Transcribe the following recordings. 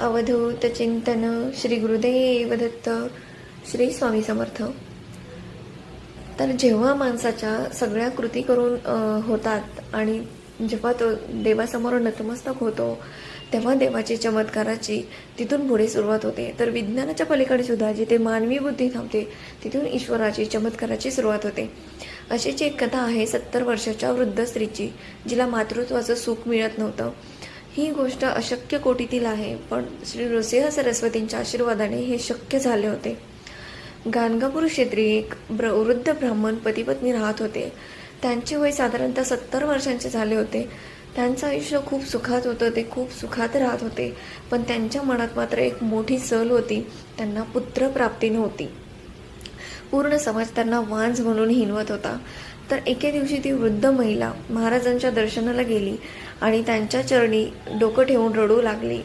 अवधूत चिंतन श्री गुरुदेव दत्त श्री स्वामी समर्थ. तर जेव्हा माणसाच्या सगळ्या कृती करून होतात आणि जेव्हा तो देवासमोर नतमस्तक होतो तेव्हा देवाची चमत्काराची तिथून पुढे सुरुवात होते. तर विज्ञानाच्या पलीकडे सुद्धा जिथे मानवी बुद्धी थांबते तिथून ईश्वराची चमत्काराची सुरुवात होते. अशीच एक कथा आहे सत्तर वर्षाच्या वृद्ध स्त्रीची जिला मातृत्वाचं सुख मिळत नव्हतं. ही गोष्ट अशक्य कोटीतील आहे. पण श्री नृसिंह सरस्वतींच्या आशीर्वादाने हे शक्य झाले होते. गाणगापूर क्षेत्री एक ब्र वृद्ध ब्राह्मण पतीपत्नी राहत होते. त्यांचे वय साधारणतः सत्तर वर्षांचे झाले होते. त्यांचं आयुष्य खूप सुखात होतं. ते खूप सुखात राहत होते. पण त्यांच्या मनात मात्र एक मोठी सल होती. त्यांना पुत्रप्राप्ती नव्हती. पूर्ण समाज त्यांना वांज म्हणून हिनवत होता. तर एके दिवशी ती वृद्ध महिला महाराजांच्या दर्शनाला गेली आणि त्यांच्या चरणी डोकं ठेवून रडू लागली.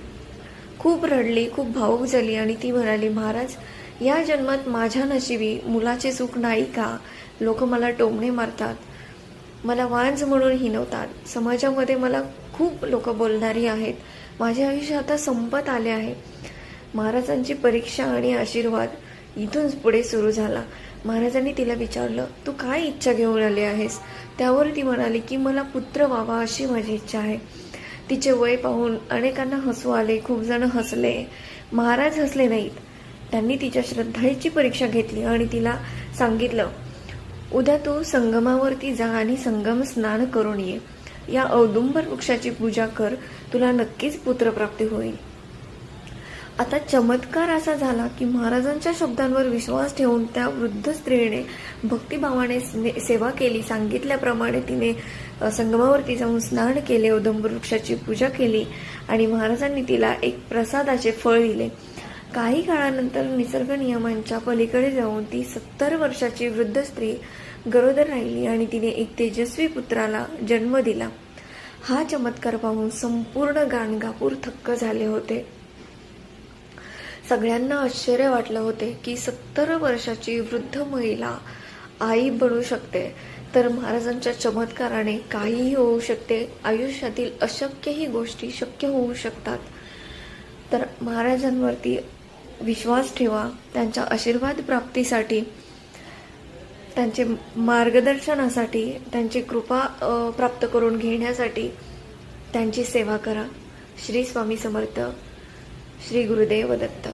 खूप रडली खूप भावूक झाली आणि ती म्हणाली महाराज या जन्मात माझ्या नशिबी मुलाचे सुख नाही का? लोक मला टोमणे मारतात. मला वांज म्हणून हिनवतात. समाजामध्ये मला खूप लोक बोलणारी आहेत. माझे आयुष्य आता संपत आले आहे महाराजांची परीक्षा आणि आशीर्वाद इथूनच पुढे सुरू झाला. महाराजांनी तिला विचारलं तू काय इच्छा घेऊन आली आहेस? त्यावर ती म्हणाली की मला पुत्र व्हावा अशी माझी इच्छा आहे. तिचे वय पाहून अनेकांना हसू आले खूप जण हसले. महाराज हसले नाहीत. त्यांनी तिच्या श्रद्धेची परीक्षा घेतली आणि तिला सांगितलं उद्या तू संगमावरती जा आणि संगम स्नान करून ये. या औदुंबर वृक्षाची पूजा कर. तुला नक्कीच पुत्रप्राप्ती होईल. आता चमत्कार असा झाला की महाराजांच्या शब्दांवर विश्वास ठेवून त्या वृद्ध स्त्रीने भक्तिभावाने सेवा केली. सांगितल्याप्रमाणे तिने संगमावरती जाऊन स्नान केले उदंबर वृक्षाची पूजा केली आणि महाराजांनी तिला एक प्रसादाचे फळ दिले. काही काळानंतर निसर्ग नियमांच्या पलीकडे जाऊन ती सत्तर वर्षाची वृद्ध स्त्री गरोदर राहिली आणि तिने एक तेजस्वी पुत्राला जन्म दिला. हा चमत्कार पाहून संपूर्ण गाणगापूर थक्क झाले होते. सगळ्यांना आश्चर्य वाटलं होते की सत्तर वर्षाची वृद्ध महिला आई बनू शकते. तर महाराजांच्या चमत्काराने काहीही होऊ शकते. आयुष्यातील अशक्यही गोष्टी शक्य होऊ शकतात. तर महाराजांवरती विश्वास ठेवा. त्यांच्या आशीर्वाद प्राप्तीसाठी त्यांचे मार्गदर्शनासाठी त्यांची कृपा प्राप्त करून घेण्यासाठी त्यांची सेवा करा. श्री स्वामी समर्थ श्री गुरुदेव दत्त.